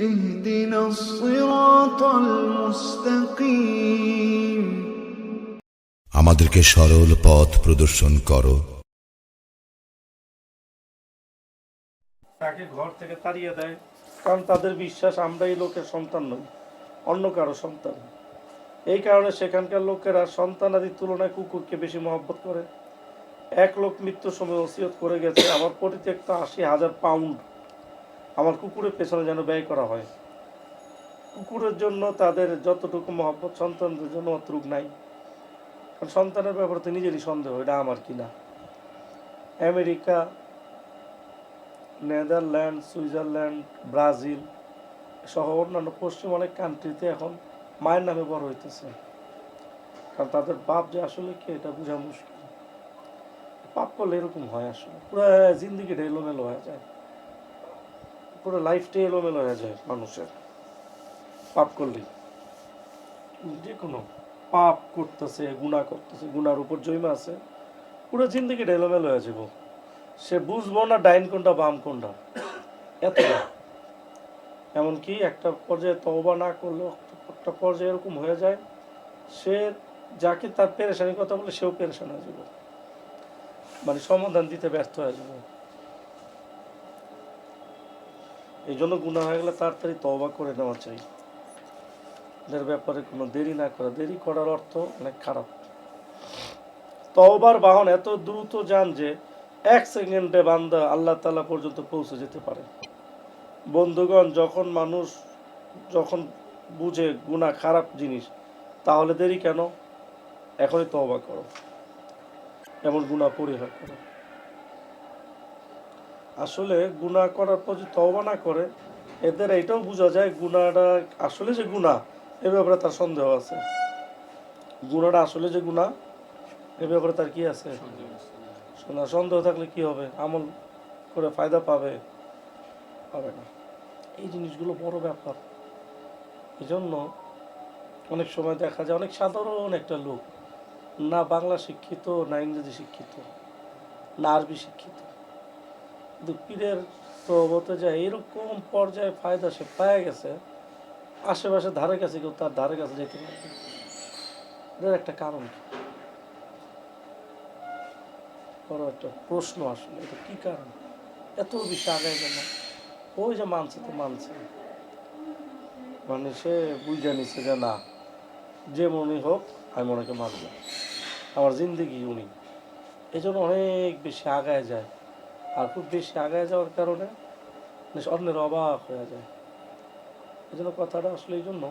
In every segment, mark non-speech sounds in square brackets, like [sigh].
اهدنا الصراط المستقيم আমাদেরকে সরল পথ প্রদর্শন করো তাকে ঘর থেকে তাড়িয়ে দেয় কারণ তাদের বিশ্বাস আমরাই লোকের সন্তান নই অন্য কারো সন্তান এই কারণে সেখানকার লোকেরা সন্তানাদির তুলনায় কুকুরকে বেশি মহব্বত করে এক লোক মৃত্যুর সময় ওসিয়ত করে গেছে আমার পরিত্যক্ত আশি হাজার পাউন্ড আমার কুকুরের পেছনে যেন ব্যয় করা হয়। কুকুরের জন্য তাদের যতটুকু মহব্বত, সন্তানদের জন্য অতটুক নাই। কারণ সন্তানের ব্যাপারে তো নিজেরই সন্দেহ, এটা আমার কিনা আমেরিকা, নেদারল্যান্ড, সুইজারল্যান্ড, ব্রাজিল সহ অন্যান্য পশ্চিম অনেক কান্ট্রিতে এখন মায়ের নামে বড় হইতেছে। কারণ তাদের বাপ যে আসলে কি, এটা বোঝা মুশকিল। পাপ করলে এরকম হয় আসলে। পুরো জিন্দিগিটা এলোমেলো হয়ে যায়। পুরো লাইফটাই এলোমেলো হয়ে যায় মানুষের। পাপ করলেই। যে কোনো পাপ করতেছে গুণা করতেছে গুনার উপর জৈমা আছে, পুরো জিন্দিগিটা এলোমেলো হয়ে যাব। সে বুঝব না ডাইন কোনটা, বাম কোনটা। এতটা এমনকি একটা পর্যায়ে তওবা না করলেও একটা পর্যায়ে এরকম হয়ে যায়, সে যাকে তার পেরেশানির কথা বলে সেও পেরেশান হয়ে যাবে। মানে সমাধান দিতে ব্যর্থ হয়ে যাবে। এই জন্য গুণা হয়ে গেলে তাড়াতাড়ি তওবা করে নেওয়া চাই। এদের ব্যাপারে কোনো দেরি না করা। দেরি করার অর্থ অনেক খারাপ। তওবার বাহন এত দ্রুত যান যে এক সেকেন্ডে বান্দা আল্লাহ তালা পর্যন্ত পৌঁছে যেতে পারে। বন্ধুগণ, যখন মানুষ যখন বুঝে গুণা খারাপ জিনিস, তাহলে দেরি কেন? এখনই তওবা করো। এমন গুণা পরিহার করো। আসলে গুণা করার পর যদি তওবা না করে, এদের এইটাও বোঝা যায় গুণাটা আসলে যে গুণা এ ব্যাপারে তার সন্দেহ আছে। গুণাটা আসলে যে গুণা এ ব্যাপারে তার কি আছে? শোনা, সন্দেহ থাকলে কি হবে? আমল করে ফায়দা পাবে? পাবে না। এই জিনিসগুলো বড় ব্যাপার। এই জন্য অনেক সময় দেখা যায়, অনেক সাধারণ একটা লোক, না বাংলা শিক্ষিত, না ইংরেজি শিক্ষিত, না আরবি শিক্ষিত। কিন্তু পীরের তো বলতে যায় এরকম পর্যায়ে ফায়দা সে পায় গেছে, আশেপাশে ধারে কাছে কেউ তার ধারে কাছে যেতে এটার একটা কারণ বড় একটা প্রশ্ন আসলে, এটা কি কারণ? এত বেশি আগায় গেল, ওই যে মানছে তো মানছে মানে সে বুঝে নিচ্ছে যে না, যে মনে হোক, আমি মনেকে মানব। আমার জিন্দিগি উনি। এই জন্য অনেক বেশি আগায় যায়। আর খুব বেশি আগায় যাওয়ার কারণে অন্যের অবাক হয়ে যায়। এই জন্য কথাটা আসলে এই জন্য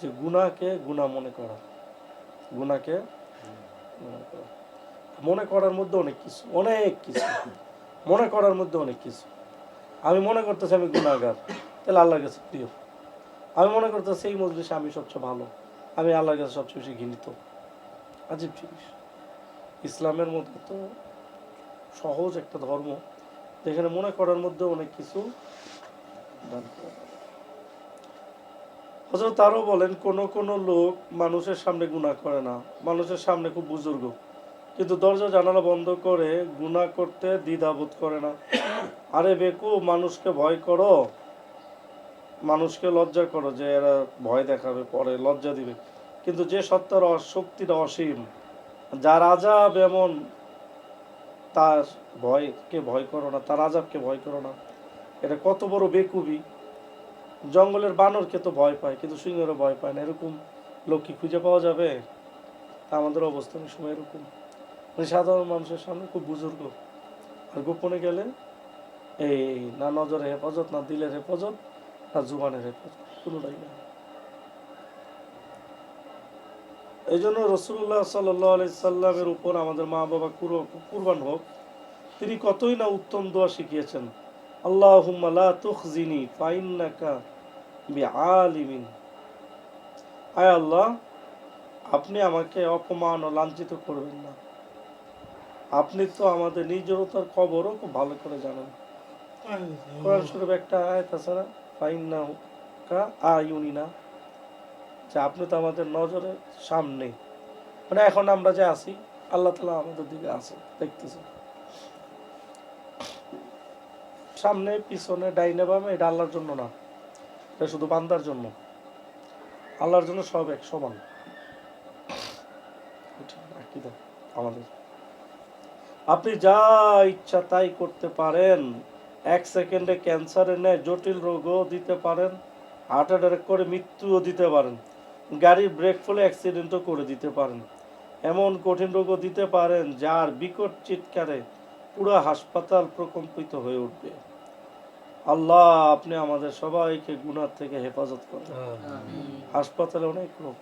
যে গুণাকে গুণা মনে করা। গুণাকে মনে করা। মনে করার মধ্যে অনেক কিছু অনেক কিছু। মনে করার মধ্যে অনেক কিছু। আমি মনে করতেছি আমি গুণাগার তাহলে আল্লাহর কাছে প্রিয়। আমি মনে করতেছি এই মজলিসে আমি সবচেয়ে ভালো, আমি আল্লাহর কাছে সবচেয়ে বেশি ঘৃণিত। আজীব জিনিস। ইসলামের মধ্যে তো সহজ একটা ধর্ম। যেখানে মনে করার মধ্যে অনেক কিছু দান করা। হয়। হযরত বলেন, কোন কোন লোক মানুষের সামনে গুণা করে না। মানুষের সামনে খুব বুজুর্গ। কিন্তু দরজা জানালা বন্ধ করে গুণা করতে দ্বিধাবোধ করে না। আরে বেকু, মানুষকে ভয় করো। মানুষকে লজ্জা করো যে এরা ভয় দেখাবে, পরে লজ্জা দিবে। কিন্তু যে সত্তার শক্তিটা অসীম, যার আজাব এমন তার ভয়কে ভয় করো না, তার আজাবকে ভয় করো না। এটা কত বড় বেকুবি। জঙ্গলের বানরকে তো ভয় পায়, কিন্তু সিংহেরও ভয় পায় না। এরকম লোক কি খুঁজে পাওয়া যাবে? আমাদের অবস্থা অনেক সময় এরকম। মানে সাধারণ মানুষের সামনে খুব বুজুর্গ। আর গোপনে গেলে এই না নজরে হেফাজত, না দিলের হেফাজত, না জুবানের হেফাজত, কোনোটাই না এই জন্য রসুল্লাহ সাল্লি সাল্লামের উপর আমাদের মা বাবা কুরবান হোক, তিনি কতই না উত্তম দোয়া শিখিয়েছেন। আল্লাহ লা তুখজিনি আয় আল্লাহ, আপনি আমাকে অপমান ও লাঞ্ছিত করবেন না। আপনি তো আমাদের নিজরতার খবরও খুব ভালো করে জানেন। একটা আয়াত আছে না ফাইন্না কা আয়ুনিনা। যে আপনি তো আমাদের নজরের সামনে। মানে এখন আমরা যে আছি, আল্লাহ তালা আমাদের দিকে আছে, দেখতেছে। সামনে, পিছনে, ডাইনে, বামে, এটা আল্লাহর জন্য না। এটা শুধু বান্দার জন্য। আল্লাহর জন্য সব এক, সমান। আমাদের। আপনি যা ইচ্ছা তাই করতে পারেন। এক সেকেন্ডে ক্যান্সারের ন্যায় জটিল রোগও দিতে পারেন, হার্ট অ্যাটাক করে মৃত্যুও দিতে পারেন। গাড়ির ব্রেক ফলে অ্যাক্সিডেন্টও করে দিতে পারেন। এমন কঠিন রোগও দিতে পারেন যার বিকট চিৎকারে পুরো হাসপাতাল প্রকম্পিত হয়ে উঠবে। আল্লাহ আপনি আমাদের সবাইকে গুনার থেকে হেফাজত করেন। হাসপাতালে অনেক রোগ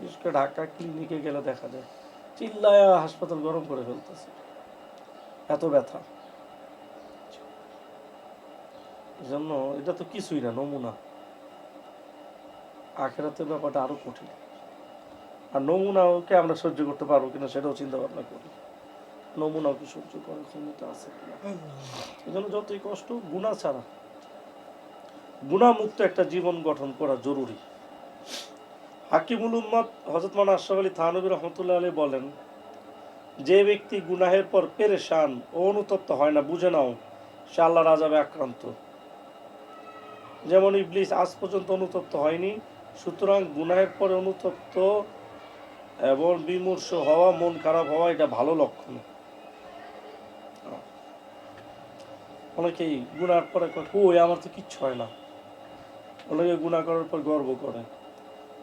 বিশেষ করে ঢাকা ক্লিনিকে গেলে দেখা যায় চিল্লায় হাসপাতাল গরম করে ফেলতেছে। এত ব্যথা। জন্য এটা তো কিছুই না নমুনা। আখেরাতের ব্যাপারটা আরও কঠিন। আর নমুনাকে আমরা সহ্য করতে পারব কিনা সেটাও চিন্তা ভাবনা করি। নমুনাও কি সহ্য করার ক্ষমতা আছে কিনা? এই জন্য যতই কষ্ট গুণা ছাড়া। গুণামুক্ত একটা জীবন গঠন করা জরুরি। হাকিমুল উম্মত হজরত মান আশরাফ আলী থানবী রহমতুল্লাহ আলী বলেন, যে ব্যক্তি গুনাহের পর পেরেশান ও অনুতপ্ত হয় না, বুঝে নাও সে আল্লাহ রাজাবে আক্রান্ত। যেমন ইবলিস আজ পর্যন্ত অনুতপ্ত হয়নি সুতরাং গুনাহের পরে অনুতপ্ত এবং বিমর্ষ হওয়া, মন খারাপ হওয়া, এটা ভালো লক্ষণ। অনেকেই গুনার পরে কই আমার তো কিচ্ছু হয় না। অনেকে গুণা করার পর গর্ব করে।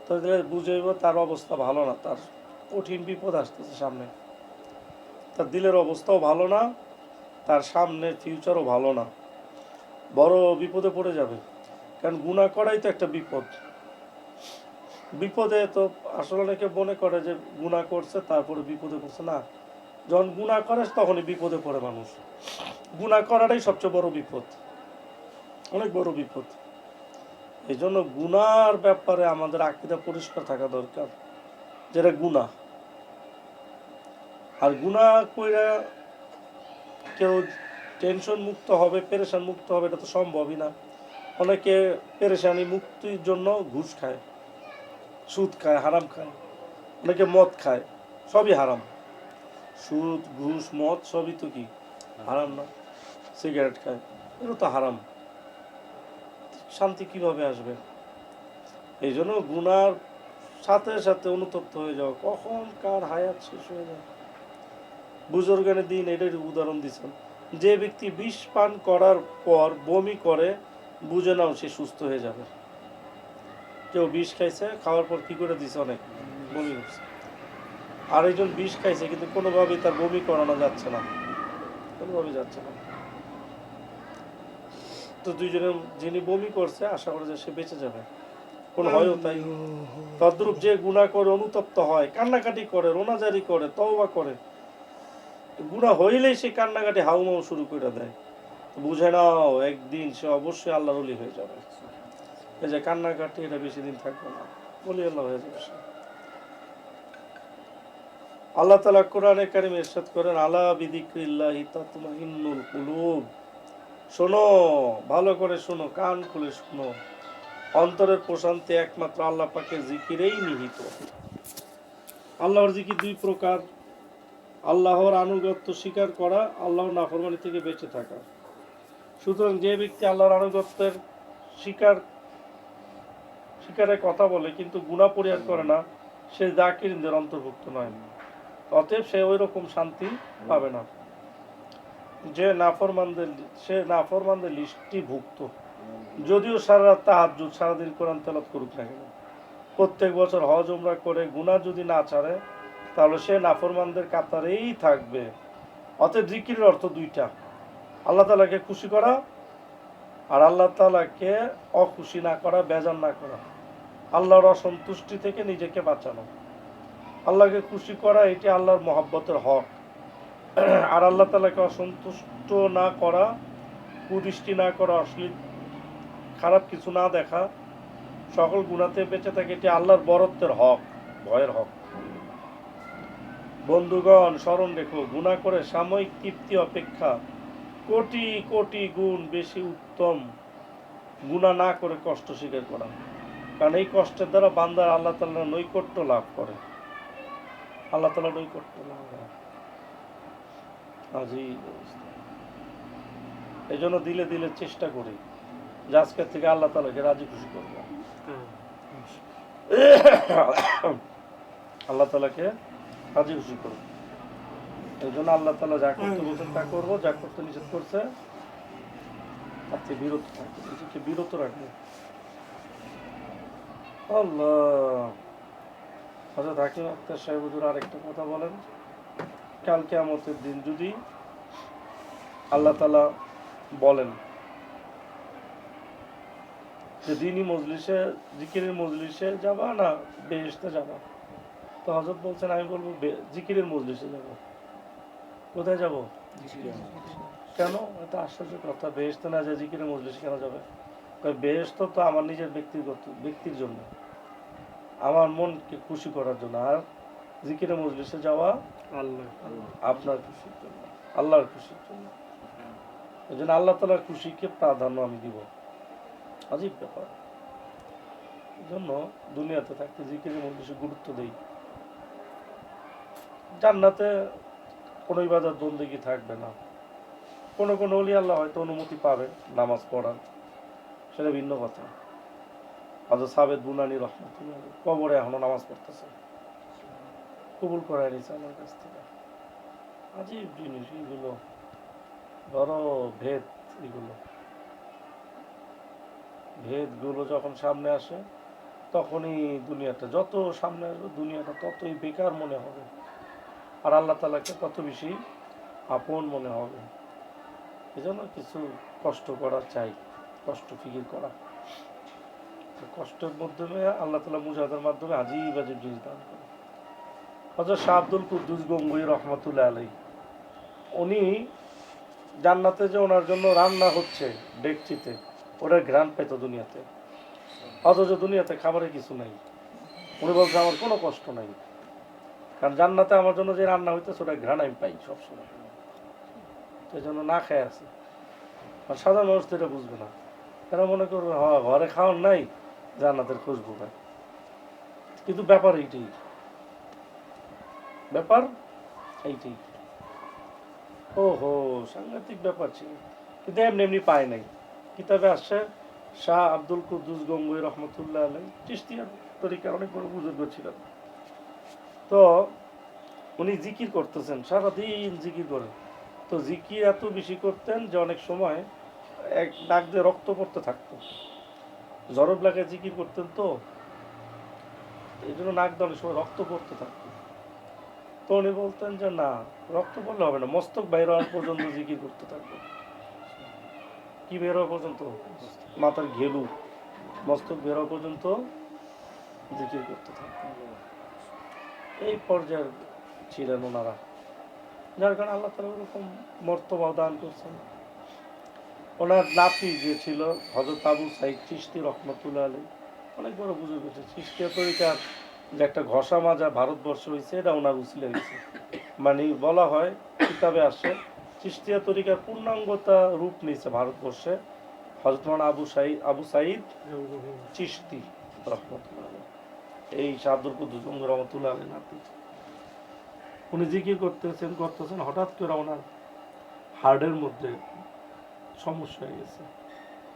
তাহলে বুঝাইব তার অবস্থা ভালো না, তার কঠিন বিপদ আসতেছে সামনে। তার দিলের অবস্থাও ভালো না, তার সামনের ফিউচারও ভালো না। বড় বিপদে পড়ে যাবে। কারণ গুণা করাই তো একটা বিপদ। বিপদে তো আসলে অনেকে মনে করে যে গুণা করছে, তারপরে বিপদে পড়ছে। না, যখন গুণা করে, তখনই বিপদে পড়ে মানুষ। গুণা করাটাই সবচেয়ে বড় বিপদ। অনেক বড় বিপদ। এই জন্য গুনার ব্যাপারে আমাদের আকিদা পরিষ্কার থাকা দরকার, যেটা গুণা আর গুণা কইরা কেউ টেনশন মুক্ত হবে, পেরেশান মুক্ত হবে, এটা তো সম্ভবই না। অনেকে পেরেশানি মুক্তির জন্য ঘুষ খায়। সুদ খায়, হারাম খায়, অনেকে মদ খায়, সবই হারাম। সুদ, ঘুষ, মদ, সবই তো কি? হারাম না, সিগারেট খায়, এগুলো তো হারাম। শান্তি কীভাবে আসবে? এই জন্য গুনার সাথে সাথে অনুতপ্ত হয়ে যাওয়া কখন কার হায়াত শেষ হয়ে যায়। বুজুর্গানের দিন এটার উদাহরণ দিচ্ছেন যে ব্যক্তি বিষ পান করার পর বমি করে, বুঝে নাও সে সুস্থ হয়ে যাবে। কেউ বিষ খাইছে, খাওয়ার পর কি করে দিছে অনেক বমি করছে। আর একজন বিষ খাইছে, কিন্তু কোনোভাবেই তার বমি করানো যাচ্ছে না। কোনোভাবেই যাচ্ছে না। তো দুইজনে যিনি বমি করছে, আশা করে যে সে বেঁচে যাবে। কোন হয়ও তাই। তদ্রূপ যে গুণা করে, অনুতপ্ত হয়, কান্নাকাটি করে, রোনাজারি করে, তওবা করে গুণা হইলেই সে কান্নাকাটি হাউমাউ শুরু করে দেয়। বুঝে নাও, একদিন সে অবশ্যই আল্লাহর হয়ে যাবে। এই যে কান্নাকাটি, এটা বেশি দিন থাকবে না। বলি, আল্লাহ হয়ে যাবে আল্লাহ তালা কোরআনে কারিম ইরশাদ করেন, আলা বিদিক্রিল্লাহি তাতমাইন্নুল কুলুব। শোনো, ভালো করে শোনো, কান খুলে শোনো। অন্তরের প্রশান্তি একমাত্র আল্লাহ পাকের জিকিরেই নিহিত। আল্লাহর জিকির দুই প্রকার। আল্লাহর আনুগত্য স্বীকার করা, আল্লাহর নাফরমানি থেকে বেঁচে থাকা। সুতরাং যে ব্যক্তি আল্লাহর আনুগত্যের স্বীকার স্বীকারের কথা বলে, কিন্তু গুণা পরিহার করে না। সে জাকিরদের অন্তর্ভুক্ত নয়। অতএব সে ওই রকম শান্তি পাবে না। যে নাফরমানদের সে নাফরমানদের লিস্টটি ভুক্ত। যদিও সারা রাত তাহাজ্জুদ, সারাদিন কোরআন তেলাত করুক না কেন। প্রত্যেক বছর হজ, উমরা করে গুনাহ যদি না ছাড়ে, তাহলে সে নাফরমানদের কাতারেই থাকবে। অতএব জিকিরের অর্থ দুইটা। আল্লাহ তালাকে খুশি করা আর আল্লাহ তালাকে অখুশি না করা বেজান না করা। আল্লাহর অসন্তুষ্টি থেকে নিজেকে বাঁচানো। আল্লাহকে খুশি করা, এটি আল্লাহর মহাব্বতের হক। আর আল্লাহ তালাকে অসন্তুষ্ট না করা, কুদৃষ্টি না করা, অশ্লীল, খারাপ কিছু না দেখা, সকল গুণাতে বেঁচে থাকে, এটি আল্লাহর বরত্বের হক, ভয়ের হক। বন্ধুগণ, স্মরণ রেখো গুণা করে সাময়িক তৃপ্তি অপেক্ষা কোটি কোটি গুণ বেশি উত্তম গুণা না করে কষ্ট স্বীকার করা। কারণ এই কষ্টের দ্বারা বান্দার আল্লাহ তাল্লাহ নৈকট্য লাভ করে। আল্লাহ তালা নৈকট্য লাভ করে। আজ এই জন্য দিলে দিলে চেষ্টা করি যে আজকের থেকে আল্লাহ তালাকে রাজি খুশি করব। [coughs] আল্লাহ তালাকে রাজি খুশি করব। এই জন্য আল্লাহ তালা যা করতে বলছেন তা করব, যা করতে নিষেধ করছে তার থেকে বিরত থাকবে বিরত রাখবে। আল্লাহ। হজরত হাকিম আক্তার সাহেব হুজুর আরেকটা কথা বলেন। কাল কেয়ামতের দিন যদি আল্লাহ তালা বলেন যে দিনই মজলিসে জিকিরের মজলিসে যাবা না বেহেস্তে যাবা? তো হজরত বলছেন আমি বলব জিকিরের মজলিসে যাব। কোথায় যাব? কেন? এটা আশ্চর্য কথা বেহেস্ত না যে জিকিরের মজলিসে কেন যাবে? বেহেস্ত তো আমার নিজের ব্যক্তিগত ব্যক্তির জন্য। আমার মনকে খুশি করার জন্য। আর জিকিরের মজলিসে যাওয়া আল্লাহ আপনার খুশির জন্য আল্লাহর খুশির জন্য। এই জন্য আল্লাহ তালার খুশিকে প্রাধান্য আমি দিব। আজীব ব্যাপার। এই জন্য দুনিয়াতে থাকতে জিকিরের মধ্যে বেশি গুরুত্ব দেই। জান্নাতে কোনো ইবাদত বন্দেগি থাকবে না। কোনো কোনো অলি আল্লাহ হয়তো অনুমতি পাবে নামাজ পড়ার। সেটা ভিন্ন কথা। হয়তো সাবেদ বুনানি রহমতুল্লাহ কবরে এখনও নামাজ পড়তেছে। কবুল করায় নিছে আমার কাছ থেকে। আজীব জিনিস এগুলো, বড় ভেদ এগুলো। ভেদগুলো যখন সামনে আসে, তখনই দুনিয়াটা যত সামনে আসবে, দুনিয়াটা ততই বেকার মনে হবে। আর আল্লাহ তালাকে তত বেশি আপন মনে হবে। এজন্য কিছু কষ্ট করা চাই। কষ্ট ফিকির করা। কষ্টের মাধ্যমে আল্লাহ তালা মুজাহাদের মাধ্যমে আজীব আজীব জিনিস দান করে হজরত শাহ আব্দুল কুদ্দুস গঙ্গুই রহমতুল্লাহ আলাই উনি জান্নাতে যে ওনার জন্য রান্না হচ্ছে ডেকচিতে ওটার ঘ্রাণ পেত দুনিয়াতে। অথচ দুনিয়াতে খাবারের কিছু নাই। উনি বলছে, আমার কোনো কষ্ট নাই। কারণ জান্নাতে আমার জন্য যে রান্না হইতেছে ওটা ঘ্রাণ আমি পাই সবসময়। সেই জন্য না খেয়ে আছে। আর সাধারণ মানুষ তো এটা বুঝবে না। এরা মনে করবে হ্যাঁ ঘরে খাওয়ার নাই, জান্নাতের খুশবু পায় কিন্তু ব্যাপার এইটাই। ব্যাপার এইটাই। ও হো সাংঘাতিক ব্যাপার ছিল। কিন্তু এমনি এমনি পায় নাই। কিতাবে আসছে, শাহ আব্দুল কুদ্দুস গঙ্গুই রহমতুল্লাহ আলাই চিস্তিয়ার তরিকা অনেক বড় বুজুর্গ ছিলেন। তো উনি জিকির করতেছেন, সারাদিন জিকির করেন। তো জিকির এত বেশি করতেন যে অনেক সময় এক নাক দিয়ে রক্ত পড়তে থাকতো। জরব লাগে জিকির করতেন তো। এই জন্য নাক অনেক সময় রক্ত পড়তে থাকতো। তো উনি বলতেন যে, না, রক্ত পড়লে হবে না, মস্তক বাইর হওয়ার পর্যন্ত জিকির করতে থাকব। কি বের হওয়া পর্যন্ত? মাথার ঘেলু। মস্তক বের হওয়া পর্যন্ত জিকির করতে থাকব। এই পর্যায়ের ছিলেন ওনারা। যার কারণে আল্লাহ তালা ওরকম মর্তবা দান করছেন। ওনার নাতি যে ছিল হজরত আবু সাইদ চিস্তি রহমতুল্লাহ আলী অনেক বড় বুঝে গেছে চিস্তিয়া তরিকার যে একটা ঘষা মাজা ভারতবর্ষ হয়েছে, এটা ওনার উচিলে হয়েছে। মানে বলা হয়, কিতাবে আসে চিস্তিয়া তরিকার পূর্ণাঙ্গতা রূপ নিয়েছে ভারতবর্ষে হজরত মাওলানা আবু সাইদ আবু সাইদ চিস্তি রহমতুল্লাহ। এই শাহাদুর কুদ্দুস গঙ্গা রহমতুল্লাহ আলী নাতি। উনি জিকির করতেছেন করতেছেন, হঠাৎ করে ওনার হার্টের মধ্যে সমস্যা হয়ে গেছে।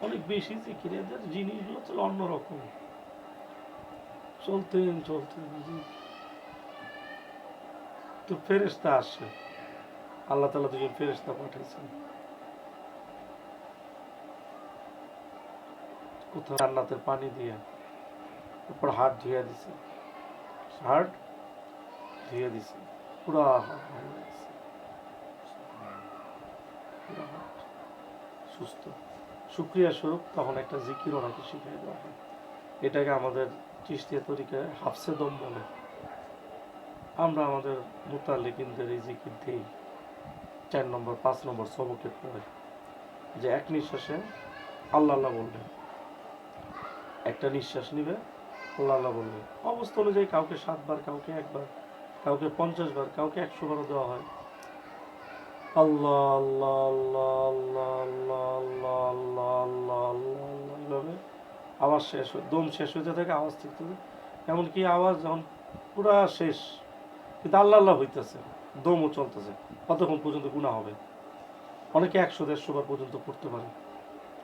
অনেক বেশি জিকির এদের জিনিসগুলো ছিল অন্যরকম। চলতেন চলতেন তো ফেরেস্তা আসে আল্লাহ তালা দুজন ফেরেস্তা পাঠাইছেন। কোথাও জান্নাতের পানি দিয়ে, উপর হাত ধুয়ে দিছে। হার্ট ধুয়ে দিছে। পুরা হাত ভালো লাগছে। সুস্থ। শুক্রিয়া স্বরূপ, তখন একটা জিকির ওনাকে শিখিয়ে দেওয়া হয়। এটাকে আমাদের চিস্তিয়া তরিকায় হাফসে দম বলে। আমরা আমাদের মুতালিকিনদের এই জিকির দিই। চার নম্বর, পাঁচ নম্বর সবকে পড়ে যে এক নিঃশ্বাসে আল্লাহ আল্লাহ বলবে। একটা নিঃশ্বাস নিবে, আল্লাহ আল্লাহ বলবে। অবস্থা অনুযায়ী কাউকে সাতবার, কাউকে একবার, কাউকে পঞ্চাশ বার কাউকে একশো বারও দেওয়া হয়। আল্লাহ আল্লাহ আল্লাহ আল্লাহ আল্লাহ আল্লাহ আল্লাহ আল্লাহ আল্লাহ আল্লাহ আওয়াজ শেষ হয় দম শেষ হইতে থাকে আওয়াজ থেকে এমনকি আওয়াজ যখন পুরা শেষ কিন্তু আল্লাহ আল্লাহ হইতেছে দমও চলতেছে কতক্ষণ পর্যন্ত গুণা হবে অনেকে একশো দেড়শো বার পর্যন্ত পড়তে পারে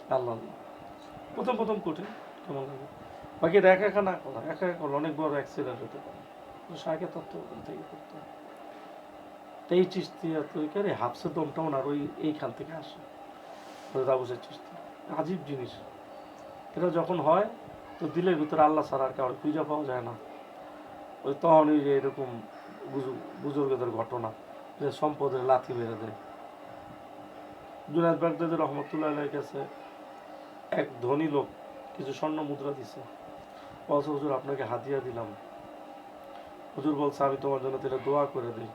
আল্লাহ আল্লাহ প্রথম প্রথম কঠিন কেমন লাগে বাকি এটা একা একা না করা একা একা করলে অনেক বড় অ্যাক্সিডেন্ট হতে পারে সাইকে তত্ত্ব থেকে করতে হবে এই চিস্তিয়া তৈরি হাফসে দমটা ওনার ওই এইখান থেকে আসে। দাবুসের চিস্তি আজীব জিনিস। এটা যখন হয়, তো দিলের ভিতরে আল্লাহ ছাড়া আর কারোর খুঁজে পাওয়া যায় না। ওই তখনই যে এরকম বুজুর্গদের ঘটনা, যে সম্পদের লাথি মেরে দেয়। জুনায়দ বাগদাদের রহমতুল্লাহ কাছে এক ধনী লোক কিছু স্বর্ণ মুদ্রা দিছে। বলছে, হুজুর, আপনাকে হাতিয়া দিলাম। হুজুর বলছে, আমি তোমার জন্য তাহলে দোয়া করে দিই।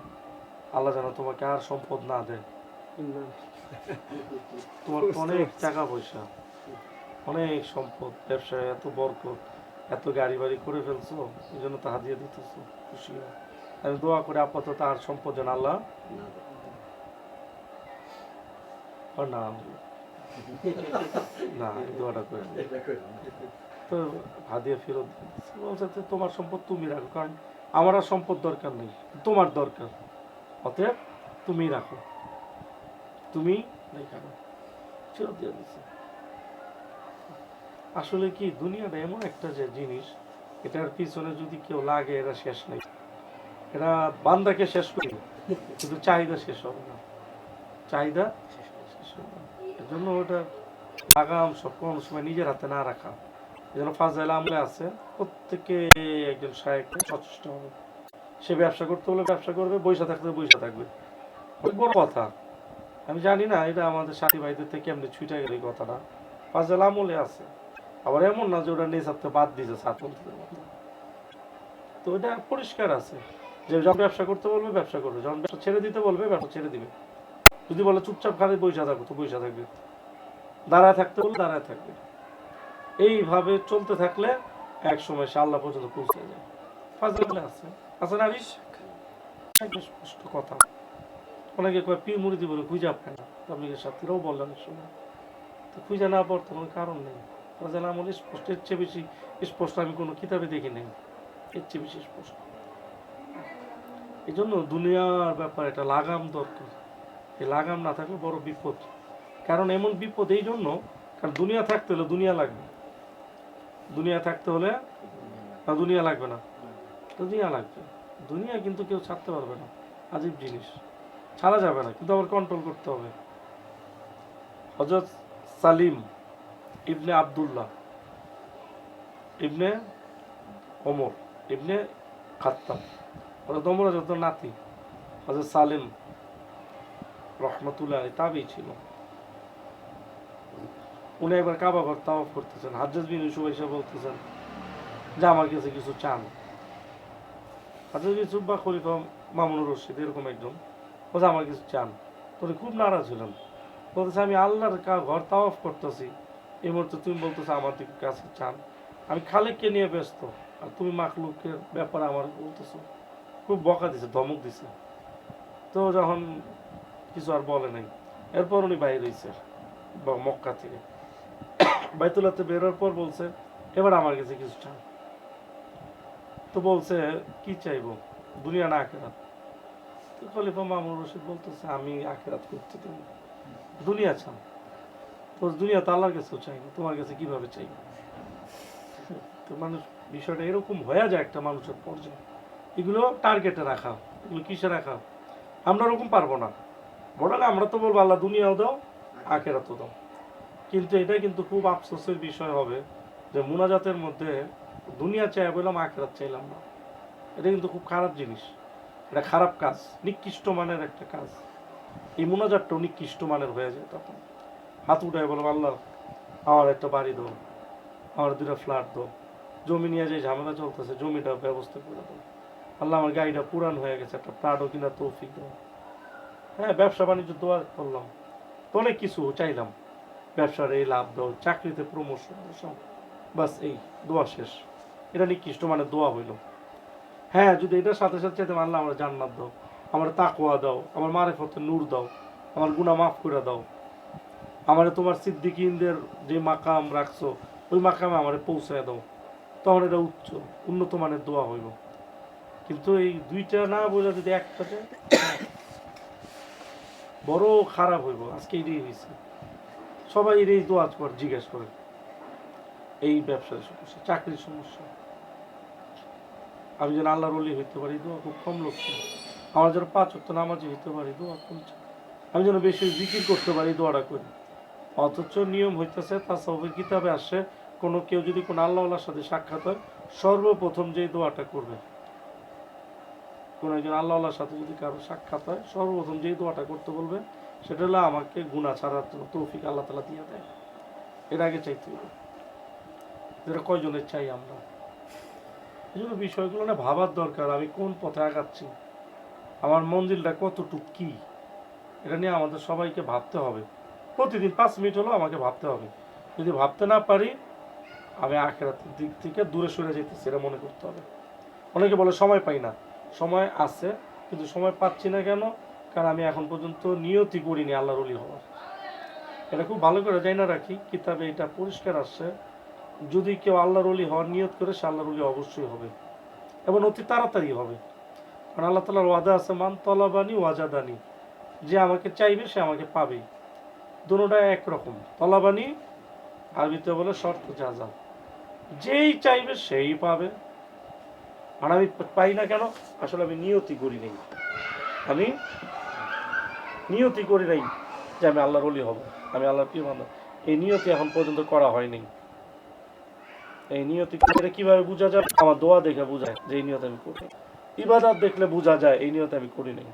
আল্লাহ যেন তোমাকে আর সম্পদ না দেয়। তোমার অনেক টাকা পয়সা অনেক সম্পদ ব্যবসায় এত বরকত এত গাড়ি বাড়ি করে ফেলছো এই জন্য তা হাদিয়া দিতেছো। খুশি আমি দোয়া করে আপাতত আর সম্পদ যেন আল্লাহ না না দোয়াটা করে তো হাদিয়া ফেরত বলছে তোমার সম্পদ তুমি রাখো কারণ আমার আর সম্পদ দরকার নেই তোমার দরকার। অতএব তুমি রাখো। তুমি রেখে ফেরত দিয়ে দিচ্ছে আসলে কি দুনিয়াটা এমন একটা যে জিনিস এটার পিছনে যদি কেউ লাগে এরা শেষ নেই। এরা বান্দাকে শেষ করবে কিন্তু চাহিদা শেষ হবে না। চাহিদা শেষ হবে না। এর জন্য ওটা লাগাম সব কোনো সময় নিজের হাতে না রাখা। এই জন্য ফাজাইল আমলে আছে প্রত্যেকে একজন সাহেবকে সচেষ্ট হবে। সে ব্যবসা করতে হলে ব্যবসা করবে বৈশা থাকতে বৈশা থাকবে। বড় কথা। আমি জানি না এটা আমাদের সাথী ভাইদের থেকে এমনি ছুটে গেল এই কথাটা। ফাজাইল আমলে আছে। আবার এমন না যে ওটা নেশাতে বাদ দিয়েছে ছাত্রদের তো এটা পরিষ্কার আছে। যে যখন ব্যবসা করতে বলবে, ব্যবসা করবে। যখন ব্যবসা ছেড়ে দিতে বলবে, ব্যবসা ছেড়ে দিবে। যদি বলে চুপচাপ খালি বৈশা থাকো, তো বৈশা থাকবে। দাঁড়ায় থাকতে বলবে দাঁড়ায় থাকবে। এইভাবে চলতে থাকলে এক সময় সে আল্লাহ পর্যন্ত পৌঁছে যায়। ফাজলে আছে। আছে না স্পষ্ট কথা। অনেকে কয়, পীর মুড়ি দিব খুঁজে পায় না। তাবলিগের সাথীরাও বলে অনেক সময়? তো খুঁজে না পড়তে কোনো কারণ নেই। ফাজাল আমল স্পষ্ট, এর চেয়ে বেশি স্পষ্ট আমি কোনো কিতাবে দেখি নেই। এর চেয়ে বেশি স্পষ্ট। এই জন্য দুনিয়ার ব্যাপার এটা লাগাম দরকার। এই লাগাম না থাকলে বড় বিপদ। কারণ এমন বিপদ এই জন্য, কারণ দুনিয়া থাকতে হলে দুনিয়া লাগবে। দুনিয়া থাকতে হলে দুনিয়া লাগবে না। দুনিয়া লাগবে। দুনিয়া কিন্তু কেউ ছাড়তে পারবে না। আজীব জিনিস। ছাড়া যাবে না, কিন্তু আবার কন্ট্রোল করতে হবে। হজরত সালিম ইবনে আব্দুল্লাহ, ইবনে ওমর, ইবনে খাত্তাব হজরত ওমর যত নাতি হজরত সালিম রহমতুল্লাহ আলী তাবেই ছিল। উনি একবার কাবা ঘর তাওয়াফ করতেছেন, হাজ্জাজ বিন ইউসুফ বলতেছেন, যে আমার কাছে কিছু চান। বিন ইউসুফ বা খলিফা মামুনুর রশিদ, এরকম একজন। বলছে, আমার কিছু চান। তো উনি খুব নারাজ হলেন বলতেছে, আমি আল্লাহর ঘর তাওয়াফ করতেছি। এই মুহূর্তে তুমি বলতেছো, আমার দিকে কাছে চান। আমি খালেককে নিয়ে ব্যস্ত, আর তুমি মাখলুকের ব্যাপারে আমার বলতেছো। খুব বকা দিছে, ধমক দিছে। তো যখন কিছু আর বলে নাই, এরপর উনি বাইরে হয়েছে মক্কা থেকে। বাইতুল্লাতে বেরোর পর বলছে, এবার আমার কাছে কিছু চান। তো বলছে, কি চাইব? দুনিয়া না আখেরাত? তো খলিফা মামুন রশিদ বলতেছে, আমি আখেরাত করতে দেব। দুনিয়া চান তো দুনিয়া তো আল্লাহর কাছেও চাই তোমার কাছে কীভাবে চাই তো মানুষ, বিষয়টা এরকম হয়ে যায় একটা মানুষের পর্যায়ে। এগুলো টার্গেটে রাখা এগুলো কিসে রাখা আমরা ওরকম পারব না। বড় আমরা তো বলব, আল্লাহ, দুনিয়াও দাও, আখেরাতও দাও। কিন্তু এটা কিন্তু খুব আফসোসের বিষয় হবে যে মুনাজাতের মধ্যে দুনিয়া চাই বললাম আখেরাত চাইলাম না। এটা কিন্তু খুব খারাপ জিনিস। এটা খারাপ কাজ, নিকৃষ্ট মানের একটা কাজ। এই মুনাজাতটাও নিকৃষ্ট মানের হয়ে যায় তখন। হাত উঠায় বললাম, আল্লাহ, আমার একটা বাড়ি দাও, আমার দুটা ফ্ল্যাট দো জমি নিয়ে যে ঝামেলা চলতেছে জমিটা ব্যবস্থা করে দাও। আল্লাহ আমার গাড়িটা পুরান হয়ে গেছে, একটা প্রাডও কিনা তৌফিক দাও। হ্যাঁ ব্যবসা বাণিজ্য দোয়া করলাম। তো অনেক কিছু চাইলাম। ব্যবসার এই লাভ দাও, চাকরিতে প্রমোশন বাস এই, দোয়া শেষ। এটা নিকৃষ্ট মানে দোয়া হইল। হ্যাঁ যদি এটার সাথে সাথে চাইতে আল্লাহ আমার জান্নাত দাও, আমার তাকোয়া দাও, আমার মারেফতে নূর দাও, আমার গুনাহ মাফ করে দাও। আমার তোমার সিদ্দিকিনদের যে মাকাম রাখছো, ওই মাকামে আমার পৌঁছায় দাও। তখন এটা উচ্চ, উন্নত মানের দোয়া হইল। কিন্তু এই দুইটা না বোঝা যদি একটাতে বড় খারাপ হইব, আজকে এটাই হয়েছে সবাই এটাই দোয়া জিজ্ঞেস করে। এই ব্যবসার সমস্যা, চাকরির সমস্যা। আমি যেন আল্লাহর অলি হইতে পারি, দোয়া খুব কম লোক। আমার যেন পাঁচ অক্ট নামাজি হইতে পারি, দোয়া কম। আমি যেন বেশি জিকির করতে পারি, দোয়াটা করি। অথচ নিয়ম হইতেছে তাসাউফের কিতাবে আসে, কোনো কেউ যদি কোনো আল্লাহর সাথে সাক্ষাৎ হয়, সর্বপ্রথম যে দোয়াটা করবে। কোনো একজন আল্লাহর সাথে যদি কারও সাক্ষাৎ হয়, সর্বপ্রথম যে দোয়াটা করতে বলবে, সেটা হলো আমাকে গুণা ছাড়ার তৌফিক আল্লাহ তালা দিয়ে দেয়। এর আগে চাইতে হবে যেটা কয়জনের চাই আমরা? এই জন্য বিষয়গুলো না ভাবার দরকার, আমি কোন পথে আগাচ্ছি? আমার মঞ্জিলটা কতটুক কি? এটা নিয়ে আমাদের সবাইকে ভাবতে হবে। প্রতিদিন পাঁচ মিনিট হলেও আমাকে ভাবতে হবে। যদি ভাবতে না পারি, আমি আখেরাতের দিক থেকে দূরে সরে যেতেছি, এটা মনে করতে হবে। অনেকে বলে, সময় পাই না। সময় আছে, কিন্তু সময় পাচ্ছি না কেন? কারণ আমি এখন পর্যন্ত নিয়তি করিনি আল্লাহর অলি হওয়ার। এটা খুব ভালো করে জানা রাখি, কিতাবে এটা পরিষ্কার আসছে। যদি কেউ আল্লাহর অলি হওয়ার নিয়ত করে, সে আল্লাহর অলি অবশ্যই হবে। এবং অতি তাড়াতাড়ি হবে। কারণ আল্লাহ তালার ওয়াদা আছে, মান তলাবানি ওয়াজাদানি যে আমাকে চাইবে, সে আমাকে পাবে। দুটোটা একরকম তলাবানি, আরবিতে বলে শর্ত যা যা যেই চাইবে, সেই পাবে। আর আমি পাই না কেন? আসলে আমি নিয়তি করি নাই। আমি নিয়তি করি নাই যে আমি আল্লাহর অলি হব। আমি আল্লাহর প্রিয় বান্ধব এই নিয়তি এখন পর্যন্ত করা হয়নি এই নিয়তি এটা কীভাবে বোঝা যাবে? আমার দোয়া দেখে বোঝায় যে এই নিয়ত আমি করি। ইবাদত দেখলে বোঝা যায়, এই নিয়ত আমি করি নাই।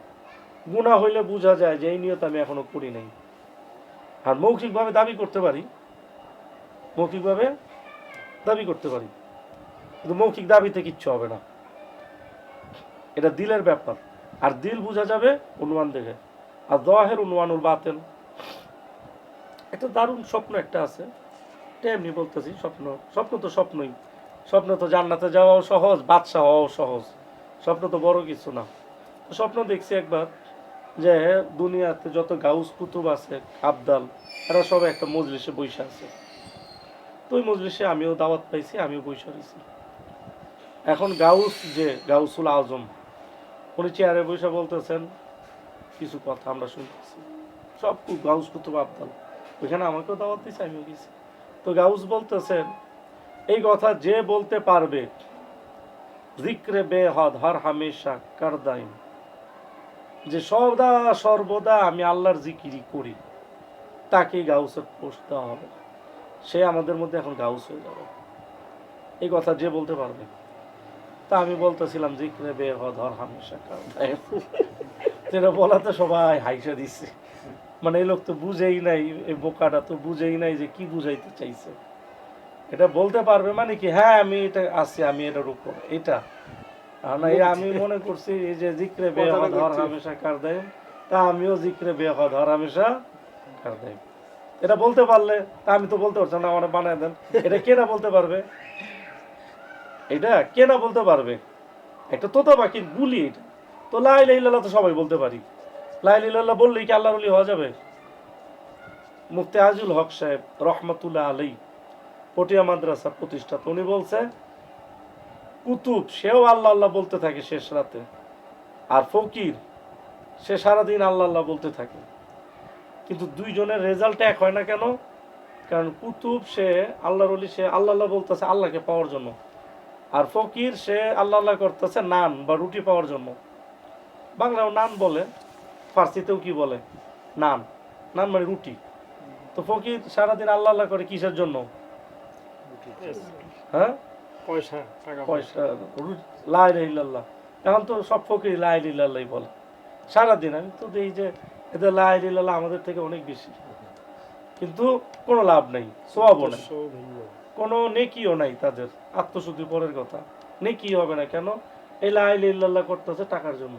গুণা হইলে বোঝা যায় যে এই নিয়ত আমি এখনও করি নাই। আর মৌখিকভাবে দাবি করতে পারি। মৌখিকভাবে দাবি করতে পারি। কিন্তু মৌখিক দাবিতে কিচ্ছু হবে না। এটা দিলের ব্যাপার। আর দিল বোঝা যাবে অনুমান দেখে। আর দোয়াহের অনুমানুল বাতেন। একটা দারুণ স্বপ্ন একটা আছে। এমনি বলতেছি, স্বপ্ন স্বপ্ন তো স্বপ্নই। স্বপ্ন তো জান্নাতে যাওয়াও সহজ, বাদশাহ হওয়াও সহজ। স্বপ্ন তো বড় কিছু না। স্বপ্ন দেখছি একবার যে দুনিয়াতে যত গাউস কুতুব আছে, আবদাল, এরা সব একটা মজলিসে বসে আছে। তো ওই মজলিসে আমিও দাওয়াত পাইছি, আমিও বসে রয়েছি এখন গাউস যে, গাউসুল আজম, উনি চেয়ারে বসে বলতেছেন, কিছু কথা আমরা শুনতেছি। সব গাউস কুতুব, আবদাল, ওইখানে আমাকেও দাওয়াত দিয়েছে আমিও গেছি। তো গাউস বলতেছেন, এই কথা যে বলতে পারবে, জিক্রে বেহদ হর হামেশা কারদাইন যে সদা সর্বদা আমি আল্লাহর জিকিরি করি তাকে গাউসের দেওয়া হবে। সে আমাদের মধ্যে এখন গাউস হয়ে যাবে। এই কথা যে বলতে পারবে, তা আমি বলতেছিলাম, জিক্রে বে ধর হামেশা কারদাইন যেটা বলাতে সবাই হাইসা দিচ্ছে মানে এই লোক তো বুঝেই নাই এই বোকাটা তো বুঝেই নাই যে কি বুঝাইতে চাইছে। এটা বলতে পারবে মানে কি হ্যাঁ আমি এটা আছি আমি এটার উপর এটা। না, আমি মনে করছি এই যে জিক্রে বে ধর হামেশা কার দেয়? তা আমিও জিক্রে বে ধর হামেশা কার দেয়? এটা বলতে পারলে তা আমি তো বলতে পারছি না আমার বানায় দেন। এটা কে না বলতে পারবে? এটা কে না বলতে পারবে? একটা তোতা পাখির গুলি এটা। তো লাই লাইল্লাহ তো সবাই বলতে পারি। লাই লাইল্লাহ বললেই কি আল্লাহর অলি হওয়া যাবে? মুফতি আজিল হক সাহেব রহমতুল্লাহ আলী পটিয়া মাদ্রাসার প্রতিষ্ঠাতা, উনি বলছে, কুতুব, সেও আল্লাহ আল্লাহ বলতে থাকে শেষ রাতে, আর ফকির, সে সারাদিন আল্লাহ আল্লাহ বলতে থাকে। কিন্তু দুইজনের রেজাল্ট এক হয় না কেন? কারণ কুতুব, সে আল্লাহর অলি সে আল্লাহ আল্লাহ বলতেছে আল্লাহকে পাওয়ার জন্য, আর ফকির, সে আল্লাহ আল্লাহ করতেছে নান বা রুটি পাওয়ার জন্য। বাংলাও নান বলে। ফার্সিতেও কি বলে? নান। নান মানে রুটি। তো ফকির সারাদিন আল্লাহ আল্লাহ করে কিসের জন্য? হ্যাঁ? পয়সা পয়সা। লাই এখন তো সব ফকির লাই বলে। সারাদিন আমি তো দেখি যে এদের লাই লাইল্লাহ আমাদের থেকে অনেক বেশি। কিন্তু কোনো লাভ নেই সোয়াবও নেই। কোনো নেকিও নাই তাদের। আত্মশুদ্ধি পরের কথা। নেকি হবে না কেন? এই লাই লিল্লাহ করতেছে টাকার জন্য।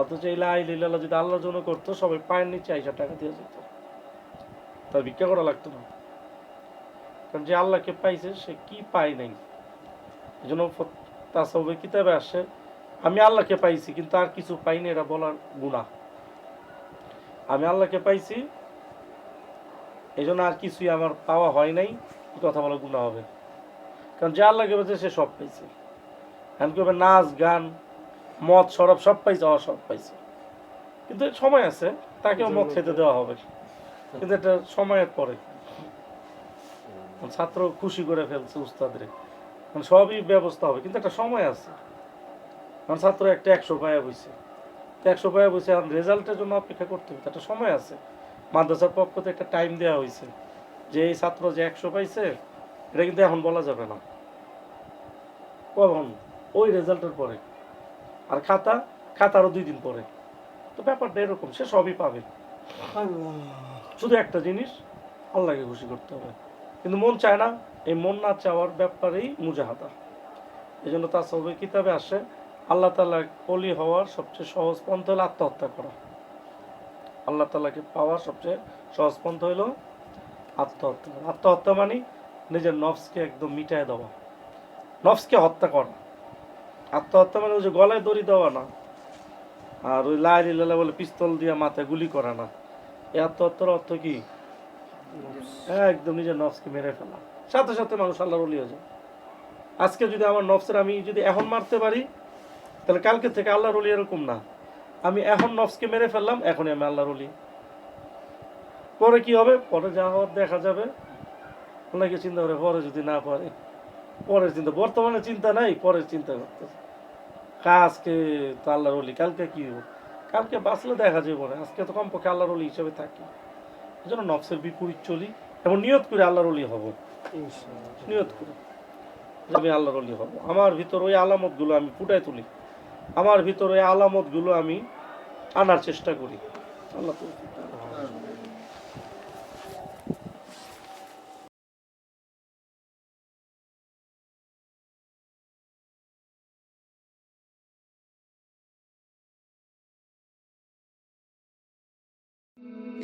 অথচ এই লাই লিল্লাহ যদি আল্লাহর জন্য করতো, সবাই পায়ের নিচে আইসা টাকা দিয়ে যেত। তার ভিক্ষা করা লাগতো না। কারণ যে আল্লাহকে পাইছে, সে কি পায় নাই? এই জন্য তাসাউবের কিতাবে আসে, আমি আল্লাহকে পাইছি, কিন্তু আর কিছু পাইনি এটা বলার গুণা আমি আল্লাহকে পাইছি এই জন্য আর কিছুই আমার পাওয়া হয় নাই কথা বলা গুণা হবে। কারণ যে আল্লাহকে পেয়েছে সে সব পাইছে। এখন কি হবে নাচ, গান মদ সরব সব পাইছে অ সব পাইছে। কিন্তু সময় আছে তাকেও মদ খেতে দেওয়া হবে। কিন্তু এটা সময়ের পরে। ছাত্র খুশি করে ফেলছে উস্তাদরে। মানে সবই ব্যবস্থা হবে কিন্তু একটা সময় আছে। কারণ ছাত্র একটা একশো পায়া বইছে। তো একশো পায়া বইছে এখন রেজাল্টের জন্য অপেক্ষা করতে হবে। একটা সময় আছে। মাদ্রাসার পক্ষ থেকে একটা টাইম দেওয়া হয়েছে যে এই ছাত্র যে একশো পাইছে এটা কিন্তু এখন বলা যাবে না। কখন? ওই রেজাল্টের পরে। আর খাতা খাতারও দুই দিন পরে। তো ব্যাপারটা এরকম সে সবই পাবে। শুধু একটা জিনিস আল্লাহকে খুশি করতে হবে। কিন্তু মন চায় না এই মন না চাওয়ার ব্যাপারেই মুজাহাদা। এই জন্য তার সবে কিতাবে আসে আল্লাহ তালা কলি হওয়ার সবচেয়ে সহজ পন্থ হলো আত্মহত্যা করা। আল্লাহ তালাকে পাওয়ার সবচেয়ে সহজ পন্থ হলো আত্মহত্যা। আত্মহত্যা মানে নিজের নফসকে একদম মিটায় দেওয়া। নফসকে হত্যা করা। আত্মহত্যা মানে ওই যে গলায় দড়ি দেওয়া না। আর ওই লাইলি লালা বলে পিস্তল দিয়ে মাথায় গুলি করা না। এই আত্মহত্যার অর্থ কি? একদম নিজের নফসকে মেরে ফেলা। সাথে সাথে মানুষ আল্লাহর অলি হয়ে যায়। আজকে যদি আমার নফসের আমি যদি এখন মারতে পারি, তাহলে কালকে থেকে আল্লাহর অলি এরকম না। আমি এখন নফসকে মেরে ফেললাম, এখনই আমি আল্লাহর অলি পরে কি হবে? পরে যা হওয়ার দেখা যাবে। অনেকে চিন্তা করে, পরে যদি না পারে। পরের চিন্তা বর্তমানে চিন্তা নাই, পরের চিন্তা করতেছে। আজকে তো আল্লাহর অলি কালকে কি হবে কালকে বাঁচলে দেখা যাবে না আজকে তো কমপক্ষে আল্লাহর অলি হিসেবে থাকি। এই জন্য নফসের বিপরীত চলি এবং নিয়ত করে আল্লাহর অলি হব। নিয়ত করে। আমি আল্লাহর অলি হব। আমার ভিতর ওই আলামতগুলো আমি ফুটাই তুলি। আমার ভিতর ওই আলামতগুলো আমি আনার চেষ্টা করি। আল্লাহ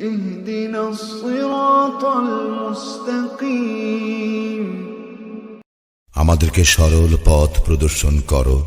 اهدنا الصراط المستقيم আমাদেরকে সরল পথ প্রদর্শন করো